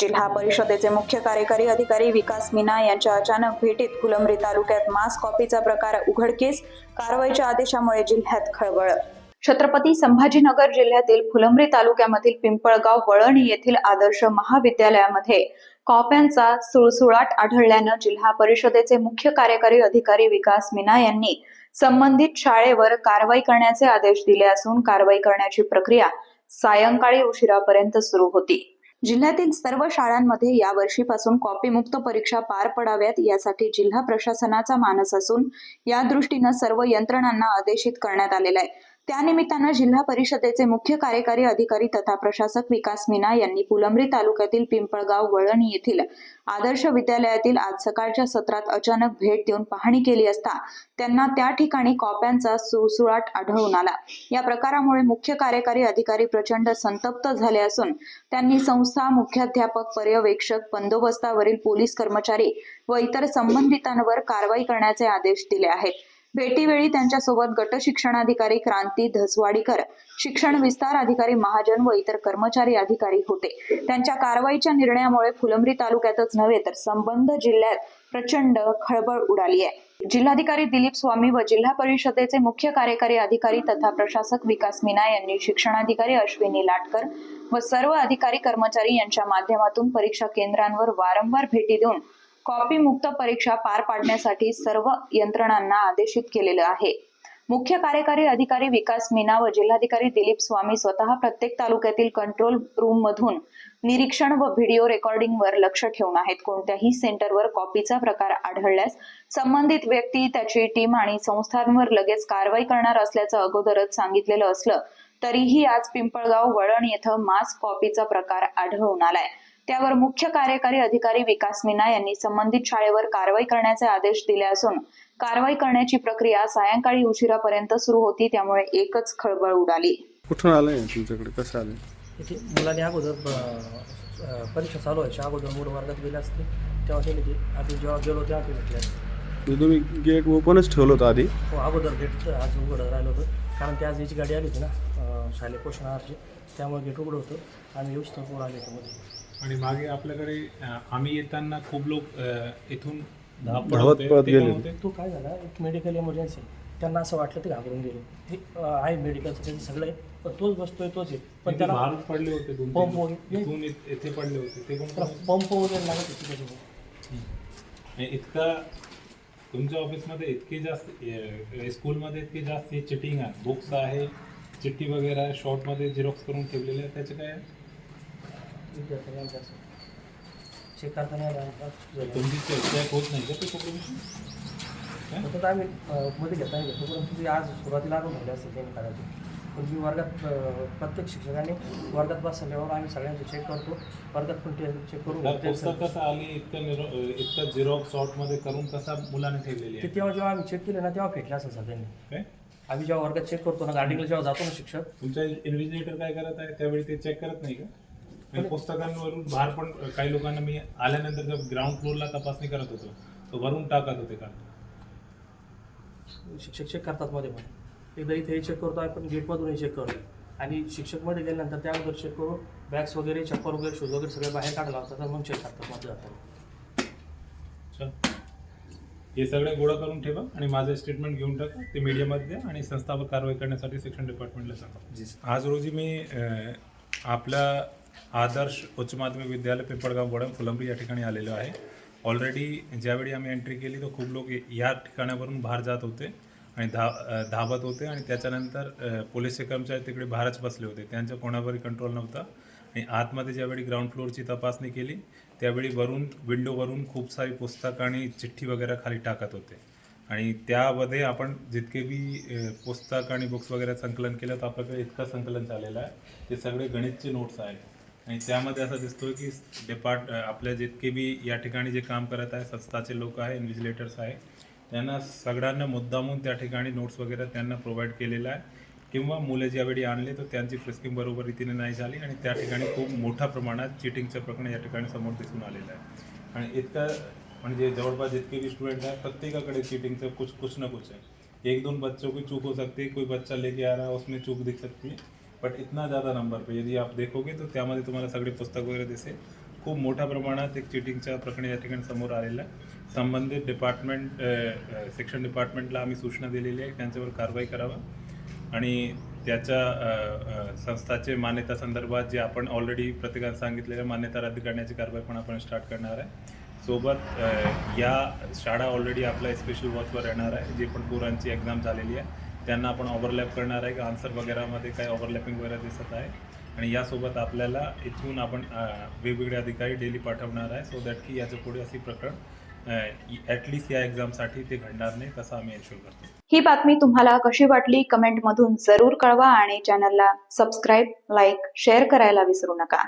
जिल्हा परिषदेचे मुख्य कार्यकारी अधिकारी विकास मीना यांच्या अचानक भेटीत फुलंब्री तालुक्यात मास कॉपीचा प्रकार उघडकीस कारवाईच्या आदेशामुळे जिल्ह्यात खळबळ. छत्रपती संभाजीनगर जिल्ह्यातील फुलंब्री तालुक्यामधील पिंपळगाव वळणी येथील आदर्श महाविद्यालयामध्ये कॉप्यांचा सुळसुळाट आढळल्यानं जिल्हा परिषदेचे मुख्य कार्यकारी अधिकारी विकास मीना यांनी संबंधित शाळेवर कारवाई करण्याचे आदेश दिले असून कारवाई करण्याची प्रक्रिया सायंकाळी उशिरापर्यंत सुरू होती. जिल्ह्यातील सर्व शाळांमध्ये यावर्षीपासून कॉपीमुक्त परीक्षा पार पडाव्यात यासाठी जिल्हा प्रशासनाचा मानस असून या दृष्टीनं सर्व यंत्रणांना आदेशित करण्यात आलेलं आहे. त्यानिमित्तानं जिल्हा परिषदेचे मुख्य कार्यकारी अधिकारी तथा प्रशासक विकास मीना यांनी फुलंब्री तालुक्यातील पिंपळगाव वळणी येथील आदर्श विद्यालयातील आज सकाळच्या सत्रात अचानक भेट देऊन पाहणी केली असता त्यांना त्या ठिकाणी कॉप्यांचा सुळसुळाट आढळून आला. या प्रकारामुळे मुख्य कार्यकारी अधिकारी प्रचंड संतप्त झाले असून त्यांनी संस्था मुख्याध्यापक पर्यवेक्षक बंदोबस्तावरील पोलीस कर्मचारी व इतर संबंधितांवर कारवाई करण्याचे आदेश दिले आहेत. भेटीवेळी त्यांच्यासोबत गट शिक्षणाधिकारी क्रांती धसवाडीकर शिक्षण विस्तार अधिकारी महाजन व इतर कर्मचारी अधिकारी होते. त्यांच्या कारवाईच्या निर्णयामुळे फुलंब्री तालुक्यातच नव्हे तर संबंध जिल्ह्यात प्रचंड खळबळ उडाली आहे. जिल्हाधिकारी दिलीप स्वामी व जिल्हा परिषदेचे मुख्य कार्यकारी अधिकारी तथा प्रशासक विकास मीना यांनी शिक्षणाधिकारी अश्विनी लाटकर व सर्व अधिकारी कर्मचारी यांच्या माध्यमातून परीक्षा केंद्रांवर वारंवार भेटी देऊन कॉपी मुक्त परीक्षा पार पाडण्यासाठी सर्व यंत्रणांना आदेशित केलेलं आहे. मुख्य कार्यकारी अधिकारी विकास मीना व जिल्हाधिकारी दिलीप स्वामी स्वतः प्रत्येक तालुक्यातील कंट्रोल रूम मधून निरीक्षण व व्हिडिओ रेकॉर्डिंगवर लक्ष ठेवून आहेत. कोणत्याही सेंटरवर कॉपीचा प्रकार आढळल्यास संबंधित व्यक्ती त्याची टीम आणि संस्थांवर लगेच कारवाई करणार असल्याचं अगोदरच सांगितलेलं असलं तरीही आज पिंपळगाव वळण येथं मास कॉपीचा प्रकार आढळून आलाय. त्यावर मुख्य कार्यकारी अधिकारी विकास मीना यांनी संबंधित शाळेवर कारवाई करण्याचे आदेश दिले असून कारवाई करण्याची प्रक्रिया सायंकाळी उशिरापर्यंत सुरू होती त्यामुळे एकच खळबळ उडाली. कुठून आलं आहे तुमच्याकडे? कसं आलं इथे मुलाने अगोदर परीक्षा चालू व्हायच्या. अगोदर मूळ वर्गात गेले असते. तेव्हा ते. आधी जेव्हा गेलो तेव्हा ते. भेटले असते म्हणजे तुम्ही गेट ओपनच ठेवलं होतं आधी? हो अगोदर गेट आज उघडं राहिलं होतं. कारण की आज याची गाडी आली होती ना शालेय पोषण आहारची. त्यामुळे गेट उघडं होतं आम्ही येऊच तर पोर आले होते मध्ये. आणि मागे आपल्याकडे अ, आम्ही येताना खूप लोक अ, इथून धावत होते. पळत ते कोण गेले. होते? तो काय झाला एक मेडिकल इमर्जन्सी त्यांना असं वाटलं ते घाबरून गेले हे अ, आहे मेडिकलचं त्याचं सगळं आहे पण तोच बसतोय तोच आहे पण इथे त्याला बाहेर पडले होते दोन पंप. वगैरे- इथून इत- इथे पडले होते ते त्याला पण पंप वगैरे लागत होती त्याच्यामुळे आणि इतका तुमच्या ऑफिसमध्ये इतके जास्त अ, स्कूलमध्ये इतके जास्त हे चिटिंग आहे बुक्स आहे चिठ्ठी वगैरे आहे शॉर्टमध्ये झेरॉक्स करून ठेवलेले आहे त्याचे काय आहे? विद्यार्थ्यांना जास्त चेक करताना तुमची चेक होत नाही का ते कुठे फक्त आम्ही अं, मध्ये घेता घेतो परंतु ते आज सुरुवातीला आलो झाले असते त्यांनी काढायचे पण मी वर्गात प्रत्येक शिक्षकाने वर्गात बस झाल्यावर आम्ही सगळ्यांचे चेक करतो वर्गात पण ते चेक करून कसं आली इतकं निरो अ, इतकं झेरॉक्स शॉर्टमध्ये करून कसा मुलाने ठेवलेली ते तेव्हा जेव्हा आम्ही चेक केलं ना. तेव्हा फेकले असेल सर त्यांनी काय आम्ही जेव्हा वर्गात चेक करतो ना गार्डिंगला जेव्हा जातो ना शिक्षक. तुमचा इन्व्हिजिलेटर काय करत आहे? त्यावेळी ते चेक करत नाही का? आणि पुस्तकांवरून बाहेर पण काही लोकांना मी आल्यानंतर जर ग्राउंड फ्लोअरला तपासणी करत होतो. तो भरून टाकत होते का? शिक्षक चेक करतात मध्ये पण एकदा इथे चेक करतो आपण गेटमधूनही चेक करतो आणि शिक्षकमध्ये गेल्यानंतर त्या अगोदर चेक करून बॅग्स वगैरे चप्पल वगैरे शूज वगैरे सगळे बाहेर काढला होता मग चेक करतात मध्ये जाताना चल. हे सगळे गोळा करून ठेवा आणि माझं स्टेटमेंट घेऊन टाका. ते मीडियामध्ये द्या आणि संस्थावर कारवाई करण्यासाठी शिक्षण डिपार्टमेंटला सांगा. आज रोजी मी आपल्या आदर्श उच्च माध्यमिक विद्यालय पिंपळगाव वडम फुलंब्री या ठिकाणी आलेलो आहे. ऑलरेडी ज्यावेळी आम्ही एंट्री केली तर खूप लोक या ठिकाणावरून बाहेर जात होते आणि धा धावत होते आणि त्याच्यानंतर पोलीसचे कर्मचारी तिकडे बाहेरच बसले होते. त्यांच्या कोणावरही कंट्रोल नव्हता. आणि आतमध्ये ज्यावेळी ग्राउंड फ्लोअरची तपासणी केली त्यावेळी वरून विंडोवरून खूप सारी पुस्तक आणि चिठ्ठी वगैरे खाली टाकत होते. आणि त्यामध्ये आपण जितके बी पुस्तक आणि बुक्स वगैरे संकलन केलं तर आपल्याकडे इतकं संकलन झालेलं आहे ते सगळे गणितचे नोट्स आहेत. आणि त्यामध्ये असं दिसतोय की डिपार्ट आपल्या जितके बी या ठिकाणी जे काम करत आहे संस्थाचे लोक आहे इन्व्हिजिलेटर्स आहे त्यांना सगळ्यांना मुद्दामून त्या ठिकाणी नोट्स वगैरे त्यांना प्रोव्हाइड केलेलं आहे. किंवा मुलं ज्यावेळी आणले तर त्यांची फ्रिस्किंग बरोबर रीतीने नाही झाली आणि त्या ठिकाणी खूप मोठ्या प्रमाणात चिटिंगचं प्रकरण या ठिकाणी समोर दिसून आलेलं आहे. आणि इतकं म्हणजे जवळपास जितके भी स्टूडेंट आहे प्रत्येकाकडे चीटिंग से कुछ कुछ ना कुछ है एक दोन बच्चों की चूक हो सकती है कोई बच्चा लेके आ रहा है उसमें चूक दिख सकती है. बट इतना ज़्यादा नंबर पे यदि आप देखोगे तो त्यामध्ये तुम्हाला सगळे पुस्तक वगैरे दिसेल. खूप मोठ्या प्रमाणात एक चिटिंगच्या प्रकरण या ठिकाणी समोर आलेलं आहे. संबंधित डिपार्टमेंट सेक्शन डिपार्टमेंटला आम्ही सूचना दिलेली आहे. त्यांच्यावर कारवाई करावा. आणि त्याच्या संस्थाचे मान्यता संदर्भात जे आपण ऑलरेडी प्रत्येकाने सांगितलेलं मान्यता रद्द करण्याची कारवाई पण आपण स्टार्ट करणार आहे. सोबत या शाळा ऑलरेडी आपल्या स्पेशल वॉचवर येणार आहे. जे पण पोरांची एक्झाम झालेली आहे त्यांना आपण ओव्हरलॅप करणार आहे. की आन्सर वगैरेमध्ये काही ओव्हरलॅपिंग वगैरे दिसत आहे. आणि यासोबत आपल्याला इथून आपण वेगवेगळे अधिकारी डेली पाठवणार आहे. सो दॅट की याच्यापुढे असे प्रकरण ॲटलिस्ट या एक्झामसाठी ते घडणार नाही तसं आम्ही एन्शुअर करतो. ही बातमी तुम्हाला कशी वाटली कमेंटमधून जरूर कळवा आणि चॅनलला सबस्क्राईब लाईक शेअर करायला विसरू नका.